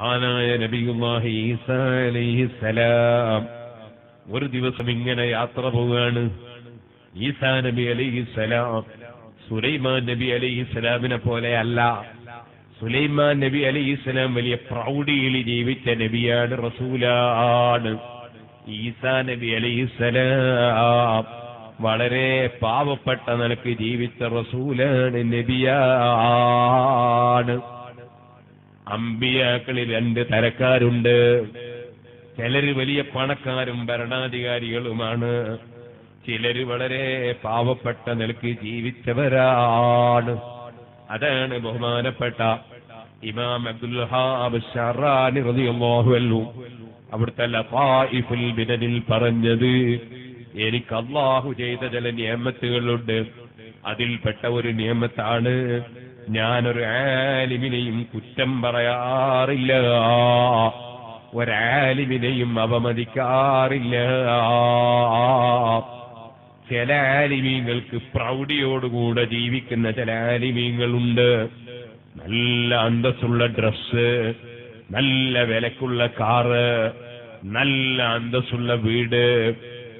മഹാനായ നബിയുല്ലാഹി ഈസാ അലൈഹിസ്സലാം ഒരു ദിവസം ഇങ്ങനെ യാത്ര പോവുകയാണ്. ഈസാ നബി അലൈഹിസ്സലാം സുലൈമാൻ നബി അലൈഹിസ്സലാമിനെ പോലെ അല്ല. സുലൈമാൻ നബി അലൈഹിസ്സലാം വലിയ പ്രൗഢിയിൽ ജീവിച്ച നബിയാണ് റസൂലാണ്. ഈസാ നബി അലൈഹിസ്സലാം വളരെ പാവപ്പെട്ട നിലയ്ക്ക് ജീവിച്ച റസൂലാണ് നബിയാണ്. അമ്പിയാക്കളിൽ രണ്ട് തരക്കാരുണ്ട്. ചിലര് വലിയ പണക്കാരും ഭരണാധികാരികളുമാണ്. ചിലര് വളരെ പാവപ്പെട്ട നിലയ്ക്ക് ജീവിച്ചവരാണ്. അതാണ് ബഹുമാനപ്പെട്ട ഇമാം അബ്ദുൽ വഹാബ് ഷറാനി റളിയല്ലാഹു അൻഹു. അവിടുത്തെ ലഫായിഫുൽ ബിനനിൽ പറഞ്ഞത് എനിക്ക് അള്ളാഹു ചെയ്ത ചില നിയമത്തുകളുണ്ട്. അതിൽപ്പെട്ട ഒരു നിയമത്താണ് ഞാനൊരു ആലിമിനെയും കുറ്റം പറയാറില്ല. ഒരാലിമിനെയും അപമതിക്കാറില്ല. ചില ആലിമീങ്ങൾക്ക് പ്രൗഢിയോടുകൂടെ ജീവിക്കുന്ന ചില ആലിമീങ്ങളുണ്ട്. നല്ല അന്തസ്സുള്ള ഡ്രസ് നല്ല വിലക്കുള്ള കാറ് നല്ല അന്തസ്സുള്ള വീട്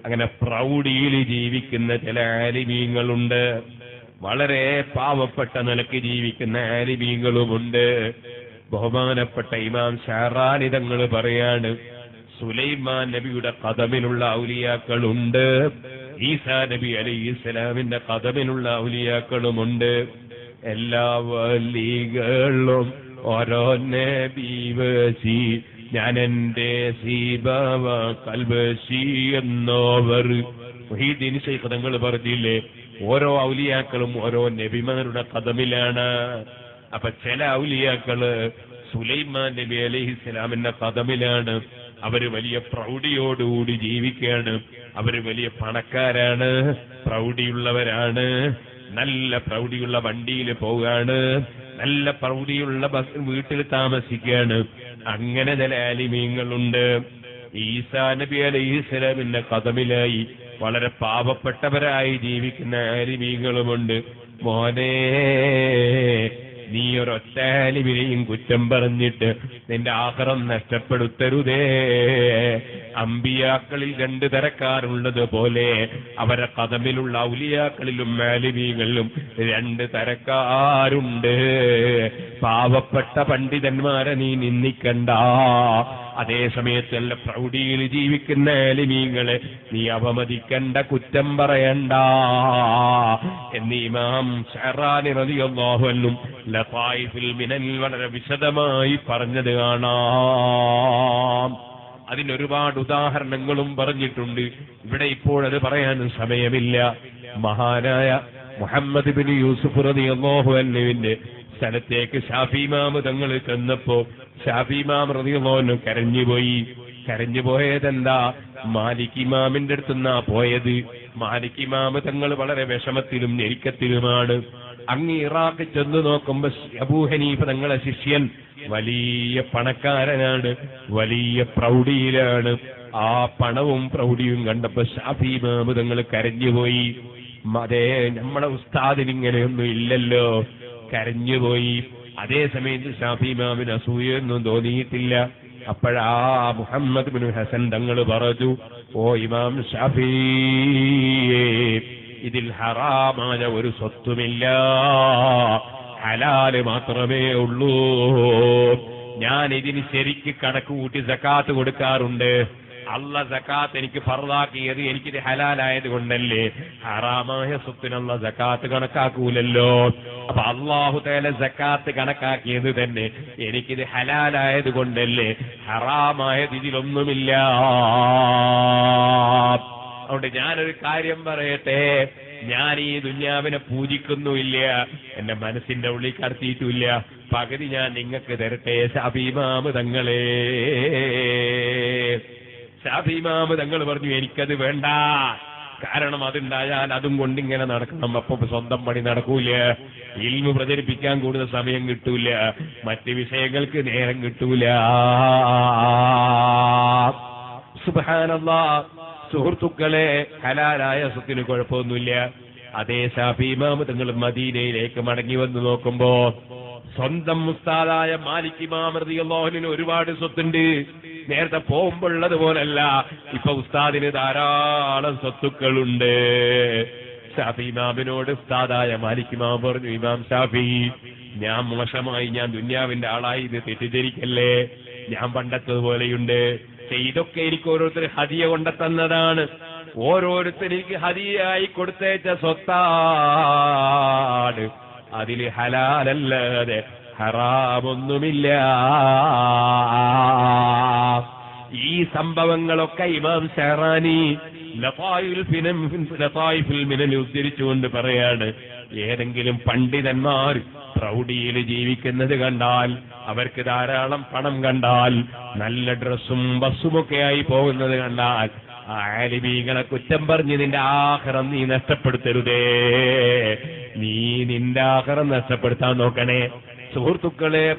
അങ്ങനെ പ്രൗഢിയിൽ ജീവിക്കുന്ന ചില ആലിമീങ്ങളുണ്ട്. വളരെ പാവപ്പെട്ട നിലയ്ക്ക് ജീവിക്കുന്ന ആലിമീങ്ങളുമുണ്ട് ബഹുമാനപ്പെട്ട ഇമാം ഷാറാനിതങ്ങൾ പറയാണ് സുലൈമാൻ നബിയുടെ കഥമിലുള്ള ഔലിയാക്കളുണ്ട്. ഈസാ നബി അലൈഹി ഇസ്ലാമിന്റെ കഥമിലുള്ള ഔലിയാക്കളുമുണ്ട്. എല്ലാ വലികളും ഓരോ നബീവസി ഞാൻ എന്റെ സീബാവ കൽവശി എന്നോവർ. മുഹീദ്ദീൻ ശൈഖ് തങ്ങൾ പറഞ്ഞില്ലേ ഓരോ ഔലിയാക്കളും ഓരോ നബിമാരുടെ കഥമിലാണ്. അപ്പൊ ചില ഔലിയാക്കൾ സുലൈമാൻ നബി അലൈഹി ഇസ്ലാമിന്റെ കഥമിലാണ്. അവർ വലിയ പ്രൗഢിയോടുകൂടി ജീവിക്കുകയാണ്. അവർ വലിയ പണക്കാരാണ് പ്രൗഢിയുള്ളവരാണ് നല്ല പ്രൗഢിയുള്ള വണ്ടിയിൽ പോവുകയാണ് നല്ല പ്രൗഢിയുള്ള ബസ് വീട്ടിൽ താമസിക്കുകയാണ്. അങ്ങനെ ചില ആലിമീങ്ങളുണ്ട്. ഈസാ നബി അലൈഹി സ്വലാമിന്റെ കഥമിലായി വളരെ പാപപ്പെട്ടവരായി ജീവിക്കുന്ന അരിമീകളുമുണ്ട് മോനെ നീ ഒരൊറ്റ ആലിമിനെയും കുറ്റം പറഞ്ഞിട്ട് നിന്റെ ആഹാരം നഷ്ടപ്പെടുത്തരുതേ. അമ്പിയാക്കളിൽ രണ്ട് തരക്കാരുള്ളത് പോലെ അവരെ കഥമിലുള്ള ഔലിയാക്കളിലും മാലിമീകളിലും രണ്ട് തരക്കാരുണ്ട്. പാവപ്പെട്ട പണ്ഡിതന്മാരെ നീ നിന്ദിക്കണ്ട. അതേ സമയത്ത് നല്ല പ്രൗഢിയിൽ ജീവിക്കുന്ന എലിമീങ്ങളെ നീ അവമതിക്കണ്ട കുറ്റം പറയണ്ട. എന്ന് ഇമാം ഷെറാനി റളിയല്ലാഹുവിനും ലഫായിഫിൽ മിനൽ വളരെ വിശദമായി പറഞ്ഞത് കാണാം. അതിനൊരുപാട് ഉദാഹരണങ്ങളും പറഞ്ഞിട്ടുണ്ട്. ഇവിടെ ഇപ്പോഴത് അത് പറയാനും സമയമില്ല. മഹാനായ മുഹമ്മദ് ബിൻ യൂസുഫ് അൻഹുവിന്റെ സ്ഥലത്തേക്ക് ഷാഫിമാമ് തങ്ങൾ ചെന്നപ്പോ ഷാഫിമാം റളിയല്ലാഹു കരഞ്ഞുപോയി. കരഞ്ഞു പോയതെന്താ മാലിക്കിമാമിന്റെ അടുത്തുനിന്നാ പോയത്. മാലിക്കിമാമ് തങ്ങൾ വളരെ വിഷമത്തിലും ഞെരുക്കത്തിലുമാണ്. അങ്ങ് ഇറാഖ് ചെന്ന് നോക്കുമ്പോ അബൂ ഹനീഫ തങ്ങളെ ശിഷ്യൻ വലിയ പണക്കാരനാണ് വലിയ പ്രൗഢിയിലാണ്. ആ പണവും പ്രൗഢിയും കണ്ടപ്പോ ഷാഫി ഇമാമ് തങ്ങൾ കരഞ്ഞുപോയി. അതേ നമ്മളെ ഉസ്താദിനിങ്ങനെയൊന്നും ഇല്ലല്ലോ. കരഞ്ഞുപോയി അതേ സമയത്ത് ഷാഫി ഇമാമിന് അസൂയൊന്നും തോന്നിയിട്ടില്ല. അപ്പോഴാ മുഹമ്മദ് ബിൻ ഹസൻ തങ്ങൾ പറഞ്ഞു ഓ ഇമാം ഷാഫി ഇതിൽ ഹറാമായ ഒരു സ്വത്തുമില്ല. ഹലാൽ മാത്രമേ ഉള്ളൂ. ഞാൻ ഇതിന് ശരിക്ക് കണക്ക് കൂട്ടി സക്കാത്ത് കൊടുക്കാറുണ്ട്. അല്ല ജക്കാത്ത് എനിക്ക് ഫറുതാക്കിയത് എനിക്കിത് ഹലാലായത് കൊണ്ടല്ലേ ഹറാമായ സ്വത്തിനുള്ള ജക്കാത്ത് കണക്കാക്കൂലല്ലോ. അപ്പൊ അള്ളാഹു തേല ജക്കാത്ത് കണക്കാക്കിയത് തന്നെ എനിക്കിത് ഹലാലായത് കൊണ്ടല്ലേ ഹറാമായത് ഇതിലൊന്നുമില്ല. അതുകൊണ്ട് ഞാനൊരു കാര്യം പറയട്ടെ. ഞാൻ ഈ ദുന്യാവിനെ പൂജിക്കുന്നുമില്ല. എന്റെ മനസ്സിന്റെ ഉള്ളിൽ കടത്തിയിട്ടുമില്ല പകുതി ഞാൻ നിങ്ങൾക്ക് തരട്ടെ ഷാബിമാമ് ഷാഫിമാമ് തങ്ങൾ പറഞ്ഞു എനിക്കത് വേണ്ട. കാരണം അതുണ്ടായാൽ അതും കൊണ്ട് ഇങ്ങനെ നടക്കണം. അപ്പൊ സ്വന്തം പണി നടക്കൂല ഇൽമു പ്രചരിപ്പിക്കാൻ കൂടുതൽ സമയം കിട്ടൂല മറ്റ് വിഷയങ്ങൾക്ക് നേരം കിട്ടൂല. സുഹൃത്തുക്കളെ ഹലാലായ സ്വത്തിന് കുഴപ്പമൊന്നുമില്ല. അതേ ഷാഫിമാമ് തങ്ങൾ മദീനയിലേക്ക് മടങ്ങി വന്ന് നോക്കുമ്പോ സ്വന്തം മുസ്താദായ മാലിക് റളിയല്ലാഹുവിന് ഒരുപാട് സ്വത്തുണ്ട്. നേരത്തെ പോകുമ്പോഴുള്ളത് പോലല്ല. ഇപ്പൊ ഉസ്താദിന് ധാരാളം സ്വത്തുക്കളുണ്ട്. ഷാഫി ഇമാമിനോട് ഉസ്താദായ മാലിക് ഇമാം പറഞ്ഞു ഇമാം ഷാഫി ഞാൻ മോശമായി ഞാൻ ദുന്യാവിന്റെ ആളായി ഇത് തെറ്റിദ്ധരിക്കല്ലേ? ഞാൻ പണ്ടത്തതുപോലെയുണ്ട് ഇതൊക്കെ എനിക്ക് ഓരോരുത്തർ ഹദിയ കൊണ്ട തന്നതാണ് ഓരോരുത്തർ എനിക്ക് ഹദിയായി കൊടുത്തേച്ച സ്വത്താണ്. അതിൽ ഹലാലല്ലാതെ ഹറാമൊന്നുമില്ല. സംഭവങ്ങളൊക്കെ ഇമാം ഷെഹറാനി മിനൽ ഉദ്ധരിച്ചുകൊണ്ട് പറയാണ് ഏതെങ്കിലും പണ്ഡിതന്മാർ പ്രൗഢിയിൽ ജീവിക്കുന്നത് കണ്ടാൽ അവർക്ക് ധാരാളം പണം കണ്ടാൽ നല്ല ഡ്രസ്സും ബസ്സുമൊക്കെ ആയി പോകുന്നത് കണ്ടാൽ ആ ആലിമീങ്ങളെ കുറ്റം പറഞ്ഞ് നിന്റെ ആഹാരം നീ നഷ്ടപ്പെടുത്തരുതേ. നീ നിന്റെ ആഹാരം നഷ്ടപ്പെടുത്താൻ നോക്കണേ. സുഹൃത്തുക്കളെ